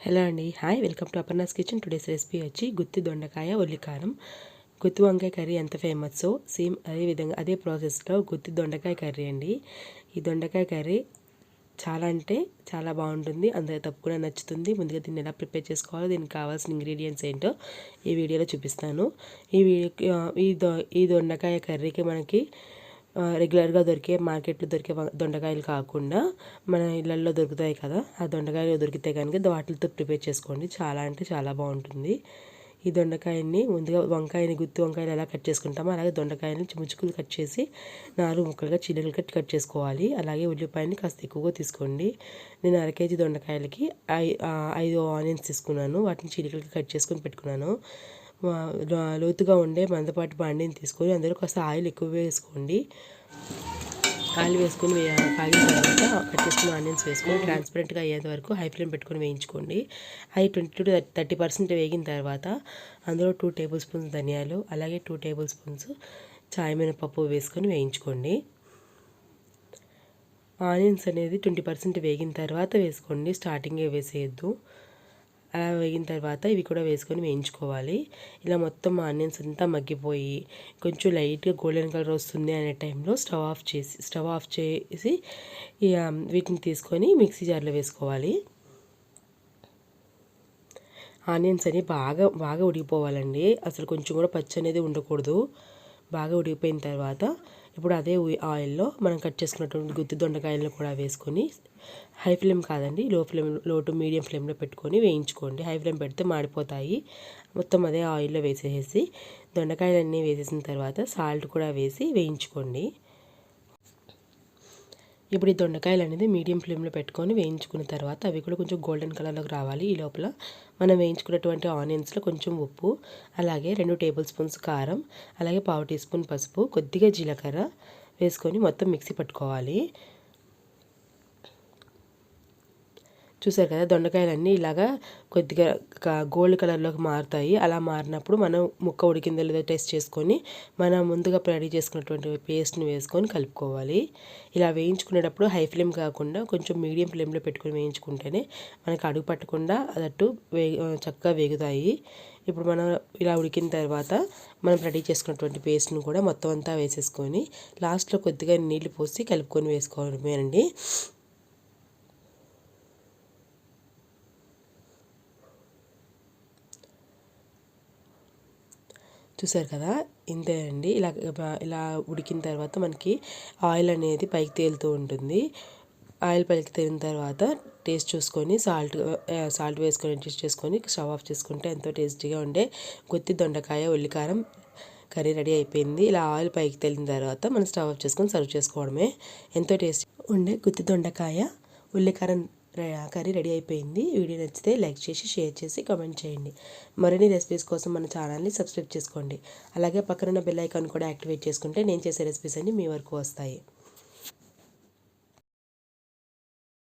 Hello అండి. Hi welcome to Aparna's kitchen. Today's recipe వచ్చి గుత్తి దొండకాయ ఉల్లికారం. గుత్తి వంకాయ కర్రీ ఎంత ఫేమస్ సేమ్ అదే విధంగా అదే ప్రాసెస్లో గుత్తి దొండకాయ కర్రీ అండి. ఈ దొండకాయ కర్రీ చాలా అంటే చాలా బాగుంటుంది. అందరూ తప్పకుండా నచ్చుతుంది. ముందుగా దీన్ని ఎలా ప్రిపేర్ చేసుకోవాలో దీనికి కావాల్సిన ఇంగ్రీడియంట్స్ ఏంటో ఈ వీడియోలో చూపిస్తాను. ఈ వీడియో ఈ దొ ఈ దొండకాయ కర్రీకి మనకి రెగ్యులర్గా దొరికే మార్కెట్లో దొరికే దొండకాయలు కాకుండా మన ఇళ్ళల్లో దొరుకుతాయి కదా ఆ దొండకాయలు దొరికితే కనుక వాటితో ప్రిపేర్ చేసుకోండి. చాలా అంటే చాలా బాగుంటుంది. ఈ దొండకాయని ముందుగా వంకాయని గుత్తి వంకాయలు ఎలా కట్ చేసుకుంటామో అలాగే దొండకాయని ముచ్చుకులు కట్ చేసి నాలుగు ముక్కలుగా చిల్లలు కట్ కట్ చేసుకోవాలి. అలాగే ఉల్లిపాయని కాస్త ఎక్కువగా తీసుకోండి. నేను అర కేజీ దొండకాయలకి ఐదు ఆనియన్స్ తీసుకున్నాను. వాటిని చిలికలకి కట్ చేసుకొని పెట్టుకున్నాను. లోతుగా ఉండే మందపాటి బాండిని తీసుకొని అందులో కాస్త ఆయిల్ ఎక్కువ వేసుకోండి. ఆయిల్ వేసుకొని కాగిన తర్వాత కట్ చేసుకున్న ఆనియన్స్ వేసుకొని ట్రాన్స్పరెంట్గా అయ్యేంత వరకు హై ఫ్లేమ్ పెట్టుకొని వేయించుకోండి. అవి ట్వంటీ టు థర్టీ పర్సెంట్ వేగిన తర్వాత అందులో టూ టేబుల్ స్పూన్స్ ధనియాలు అలాగే టూ టేబుల్ స్పూన్స్ చాయ్ మినపప్పు వేసుకొని వేయించుకోండి. ఆనియన్స్ అనేది ట్వంటీ పర్సెంట్ వేగిన తర్వాత వేసుకోండి. స్టార్టింగే వేసేయద్దు. అలా వేగిన తర్వాత ఇవి కూడా వేసుకొని వేయించుకోవాలి. ఇలా మొత్తం ఆనియన్స్ అంతా మగ్గిపోయి కొంచెం లైట్గా గోల్డెన్ కలర్ వస్తుంది అనే టైంలో స్టవ్ ఆఫ్ చేసి స్టవ్ ఆఫ్ చేసి వీటిని తీసుకొని మిక్సీ జార్లో వేసుకోవాలి. ఆనియన్స్ అని బాగా బాగా ఉడికిపోవాలండి. అసలు కొంచెం కూడా పచ్చి అనేది ఉండకూడదు. బాగా ఉడికిపోయిన తర్వాత ఇప్పుడు అదే ఆయిల్లో మనం కట్ చేసుకున్నటువంటి గుత్తి దొండకాయలను కూడా వేసుకొని హై ఫ్లేమ్ కాదండి లో ఫ్లేమ్లో టు మీడియం ఫ్లేమ్లో పెట్టుకొని వేయించుకోండి. హై ఫ్లేమ్ పెడితే మాడిపోతాయి. మొత్తం అదే ఆయిల్లో వేసేసి దొండకాయలన్నీ వేసేసిన తర్వాత సాల్ట్ కూడా వేసి వేయించుకోండి. ఇప్పుడు ఈ దొండకాయలు అనేది మీడియం ఫ్లేమ్లో పెట్టుకొని వేయించుకున్న తర్వాత అవి కూడా కొంచెం గోల్డెన్ కలర్లోకి రావాలి. ఈ లోపల మనం వేయించుకున్నటువంటి ఆనియన్స్లో కొంచెం ఉప్పు అలాగే రెండు టేబుల్ స్పూన్స్ కారం అలాగే పావు టీ స్పూన్ పసుపు కొద్దిగా జీలకర్ర వేసుకొని మొత్తం మిక్సీ పట్టుకోవాలి. చూసారు కదా దొండకాయలన్నీ ఇలాగా కొద్దిగా గోల్డ్ కలర్లోకి మారుతాయి. అలా మారినప్పుడు మనం ముక్క ఉడికిందో లేదో టెస్ట్ చేసుకొని మనం ముందుగా రెడీ చేసుకున్నటువంటి పేస్ట్ని వేసుకొని కలుపుకోవాలి. ఇలా వేయించుకునేటప్పుడు హై ఫ్లేమ్ కాకుండా కొంచెం మీడియం ఫ్లేమ్లో పెట్టుకొని వేయించుకుంటేనే మనకి అడుగు పట్టకుండా అదట్టు వే చక్కగా వేగుతాయి. ఇప్పుడు మనం ఇలా ఉడికిన తర్వాత మనం రెడీ చేసుకున్నటువంటి పేస్ట్ను కూడా మొత్తం అంతా వేసేసుకొని లాస్ట్లో కొద్దిగా నీళ్ళు పోసి కలుపుకొని వేసుకోవడమేనండి. చూసారు కదా? ఇంతే అండి. ఇలా ఇలా ఉడికిన తర్వాత మనకి ఆయిల్ అనేది పైకి తేలుతూ ఉంటుంది. ఆయిల్ పైకి తేలిన తర్వాత టేస్ట్ చూసుకొని సాల్ట్ సాల్ట్ వేసుకొని అడ్జస్ట్ చేసుకొని స్టవ్ ఆఫ్ చేసుకుంటే ఎంతో టేస్టీగా ఉండే గుత్తి దొండకాయ ఉల్లికారం కర్రీ రెడీ అయిపోయింది. ఇలా ఆయిల్ పైకి తేలిన తర్వాత మనం స్టవ్ ఆఫ్ చేసుకొని సర్వ్ చేసుకోవడమే ఎంతో టేస్ట్ ఉండే గుత్తి దొండకాయ ఉల్లికారం కర్రీ రెడీ అయిపోయింది. వీడియో నచ్చితే లైక్ చేసి షేర్ చేసి కామెంట్ చేయండి. మరిన్ని రెసిపీస్ కోసం మన ఛానల్ని సబ్స్క్రైబ్ చేసుకోండి. అలాగే పక్కనున్న బెల్ ఐకాన్ కూడా యాక్టివేట్ చేసుకుంటే నేను చేసే రెసిపీస్ అన్నీ మీ వరకు వస్తాయి.